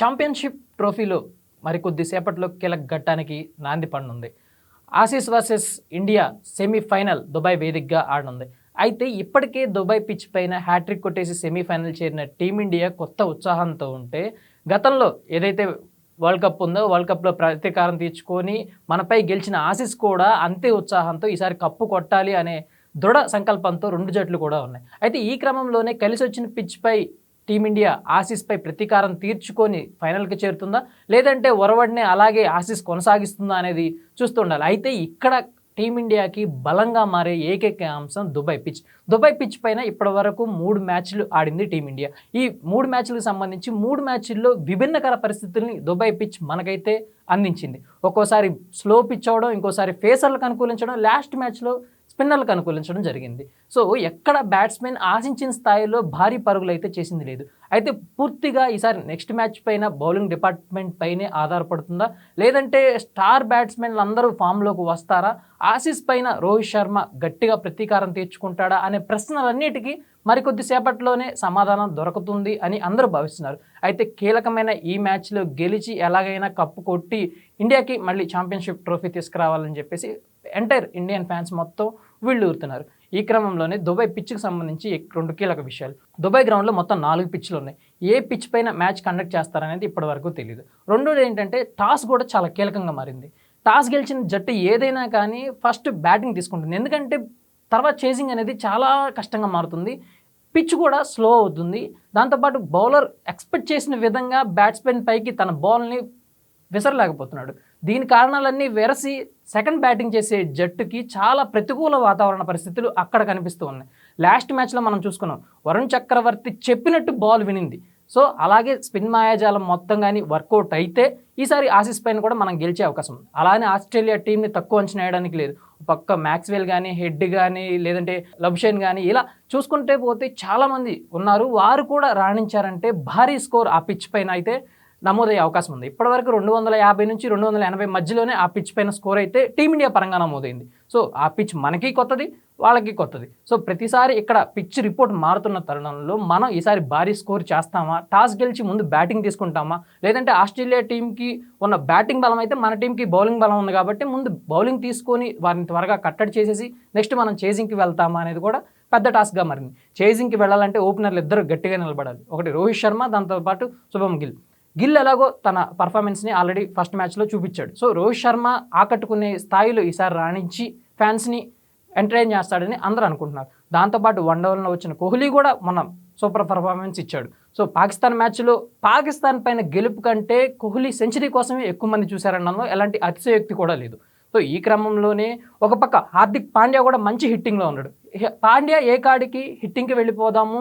Championship ట్రోఫీలో మరికొద్దిసేపట్లో కీలక ఘట్టానికి నాంది పడనుంది Aussies versus India semifinal Dubai వేదికగా ఆడనుంది. అయితే ఇప్పటికే దుబాయ్ పిచ్ పైన హ్యాట్రిక్ కొట్టేసి సెమీఫైనల్ చేరిన టీమిండియా కొత్త ఉత్సాహంతో ఉంటే గతంలో ఏదైతే వరల్డ్ కప్ ఉందో వరల్డ్ కప్లో ప్రతీకారం తీర్చుకొని మనపై గెలిచిన ఆసీస్ కూడా అంతే ఉత్సాహంతో ఈసారి కప్పు కొట్టాలి అనే దృఢ సంకల్పంతో రెండు జట్లు కూడా ఉన్నాయి. అయితే ఈ క్రమంలోనే కలిసి వచ్చిన పిచ్పై టీమిండియా ఆసీస్పై ప్రతీకారం తీర్చుకొని ఫైనల్కి చేరుతుందా? లేదంటే ఒరవడినే అలాగే ఆసీస్ కొనసాగిస్తుందా అనేది చూస్తుండాలి అయితే ఇక్కడ టీమిండియాకి బలంగా మారే ఏకైక అంశం దుబాయ్ పిచ్. దుబాయ్ పిచ్ పైన ఇప్పటి వరకు మూడు మ్యాచ్లు ఆడింది టీమిండియా. ఈ మూడు మ్యాచ్లకు సంబంధించి మూడు మ్యాచ్ల్లో విభిన్నకర పరిస్థితుల్ని దుబాయ్ పిచ్ మనకైతే అందించింది. ఒక్కోసారి స్లో పిచ్ అవడం ఇంకోసారి ఫేసర్లకు అనుకూలించడం లాస్ట్ మ్యాచ్లో స్పిన్నర్లకు అనుకూలించడం జరిగింది. సో ఎక్కడ బ్యాట్స్మెన్ ఆశించిన స్థాయిలో భారీ పరుగులు అయితే చేసింది లేదు. అయితే పూర్తిగా ఈసారి నెక్స్ట్ మ్యాచ్ పైన బౌలింగ్ డిపార్ట్మెంట్ పైనే ఆధారపడుతుందా? లేదంటే స్టార్ బ్యాట్స్మెన్లు అందరూ ఫామ్లోకి వస్తారా? ఆసీస్ పైన రోహిత్ శర్మ గట్టిగా ప్రతీకారం తీర్చుకుంటాడా? అనే ప్రశ్నలన్నిటికీ మరికొద్దిసేపట్లోనే సమాధానం దొరుకుతుంది అని అందరూ భావిస్తున్నారు. అయితే కీలకమైన ఈ మ్యాచ్లో గెలిచి ఎలాగైనా కప్పు కొట్టి ఇండియాకి మళ్ళీ ఛాంపియన్షిప్ ట్రోఫీ తీసుకురావాలని చెప్పేసి ఎంటైర్ ఇండియన్ ఫ్యాన్స్ మొత్తం వీళ్ళు ఊరుతున్నారు. ఈ క్రమంలోనే దుబాయ్ పిచ్కి సంబంధించి రెండు కీలక విషయాలు. దుబాయ్ గ్రౌండ్లో మొత్తం నాలుగు పిచ్లు ఉన్నాయి. ఏ పిచ్ పైన మ్యాచ్ కండక్ట్ చేస్తారనేది ఇప్పటివరకు తెలియదు రెండోది ఏంటంటే టాస్ కూడా చాలా కీలకంగా మారింది. టాస్ గెలిచిన జట్టు ఏదైనా కానీ ఫస్ట్ బ్యాటింగ్ తీసుకుంటుంది. ఎందుకంటే తర్వాత చేసింగ్ అనేది చాలా కష్టంగా మారుతుంది. పిచ్ కూడా స్లో అవుతుంది. దాంతోపాటు బౌలర్ ఎక్స్పెక్ట్ చేసిన విధంగా బ్యాట్స్మెన్ పైకి తన బాల్ని విసరలేకపోతున్నాడు. దీని కారణాలన్నీ వెరసి సెకండ్ బ్యాటింగ్ చేసే జట్టుకి చాలా ప్రతికూల వాతావరణ పరిస్థితులు అక్కడ కనిపిస్తూ ఉన్నాయి. లాస్ట్ మ్యాచ్లో మనం చూసుకున్నాం. వరుణ్ చక్రవర్తి చెప్పినట్టు బాల్ వినింది. సో అలాగే స్పిన్ మాయాజాలం మొత్తం కానీ వర్కౌట్ అయితే ఈసారి ఆసీస్ పైన కూడా మనం గెలిచే అవకాశం ఉంది. అలానే ఆస్ట్రేలియా టీంని తక్కువ అంచనా వేయడానికి లేదు. పక్క మ్యాక్స్వెల్ కానీ హెడ్ కానీ లేదంటే లబ్షేన్ కానీ ఇలా చూసుకుంటే పోతే చాలామంది ఉన్నారు. వారు కూడా రాణించారంటే భారీ స్కోర్ ఆ పిచ్ పైన అయితే నమోదయ్యే అవకాశం ఉంది. ఇప్పటివరకు రెండు వందల యాభై నుంచి రెండు వందల ఎనభై మధ్యలోనే ఆ పిచ్ పైన స్కోర్ అయితే టీమిండియా పరంగా నమోదైంది. సో ఆ పిచ్ మనకి కొత్తది వాళ్ళకి కొత్తది. సో ప్రతిసారి ఇక్కడ పిచ్ రిపోర్ట్ మారుతున్న తరుణంలో మనం ఈసారి భారీ స్కోర్ చేస్తామా? టాస్ గెలిచి ముందు బ్యాటింగ్ తీసుకుంటామా? లేదంటే ఆస్ట్రేలియా టీంకి ఉన్న బ్యాటింగ్ బలం అయితే మన టీంకి బౌలింగ్ బలం ఉంది కాబట్టి ముందు బౌలింగ్ తీసుకొని వారిని త్వరగా కట్టడి చేసేసి నెక్స్ట్ మనం చేజింగ్కి వెళ్తామా అనేది కూడా పెద్ద టాస్క్గా మారింది. చేజింగ్కి వెళ్ళాలంటే ఓపెనర్లు ఇద్దరు గట్టిగా నిలబడాలి. ఒకటి రోహిత్ శర్మ దాంతోపాటు శుభం గిల్. గిల్ ఎలాగో తన పర్ఫార్మెన్స్ని ఆల్రెడీ ఫస్ట్ మ్యాచ్లో చూపించాడు. సో రోహిత్ శర్మ ఆకట్టుకునే స్థాయిలో ఈసారి రాణించి ఫ్యాన్స్ని ఎంటర్టైన్ చేస్తాడని అందరూ అనుకుంటున్నారు. దాంతోపాటు వన్ డౌన్లో వచ్చిన కోహ్లీ కూడా మనం సూపర్ పర్ఫార్మెన్స్ ఇచ్చాడు. సో పాకిస్తాన్ మ్యాచ్లో పాకిస్తాన్ పైన గెలుపు కంటే కోహ్లీ సెంచరీ కోసమే ఎక్కువ మంది చూశారనడంలో ఎలాంటి అతిశయోక్తి కూడా లేదు. సో ఈ క్రమంలోనే ఒక పక్క హార్దిక్ పాండ్యా కూడా మంచి హిట్టింగ్లో ఉన్నాడు. పాండ్యా ఏ కాడికి హిట్టింగ్కి వెళ్ళిపోదాము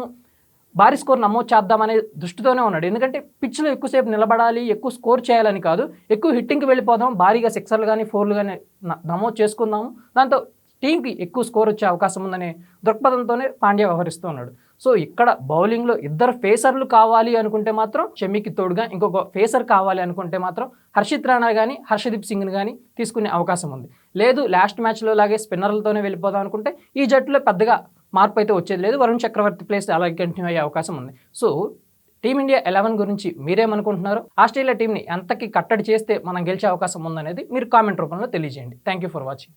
భారీ స్కోర్ నమోదు చేద్దామనే దృష్టితోనే ఉన్నాడు. ఎందుకంటే పిచ్లో ఎక్కువసేపు నిలబడాలి ఎక్కువ స్కోర్ చేయాలని కాదు ఎక్కువ హిట్టింగ్కి వెళ్ళిపోదాం భారీగా సిక్సర్లు కానీ ఫోర్లు కానీ నమోదు చేసుకుందాము దాంతో టీంకి ఎక్కువ స్కోర్ వచ్చే అవకాశం ఉందనే దృక్పథంతోనే పాండ్యా వ్యవహరిస్తూ ఉన్నాడు. సో ఇక్కడ బౌలింగ్లో ఇద్దరు ఫేసర్లు కావాలి అనుకుంటే మాత్రం షమికి తోడుగా ఇంకొక ఫేసర్ కావాలి అనుకుంటే మాత్రం హర్షిత్ రాణా కానీ హర్షదీప్ సింగ్ని కానీ తీసుకునే అవకాశం ఉంది. లేదు లాస్ట్ మ్యాచ్లో లాగే స్పిన్నర్లతోనే వెళ్ళిపోదాం అనుకుంటే ఈ జట్టులో పెద్దగా మార్పు అయితే వచ్చేది లేదు. వరుణ్ చక్రవర్తి ప్లేస్ అలాగే కంటిన్యూ అయ్యే అవకాశం ఉంది. సో టీమిండియా ఎలెవెన్ గురించి మీరేమనుకుంటున్నారు ఆస్ట్రేలియా టీంని ఎంతకి కట్టడి చేస్తే మనం గెలిచే అవకాశం ఉందనేది మీరు కామెంట్ రూపంలో తెలియజేయండి. Thank you for watching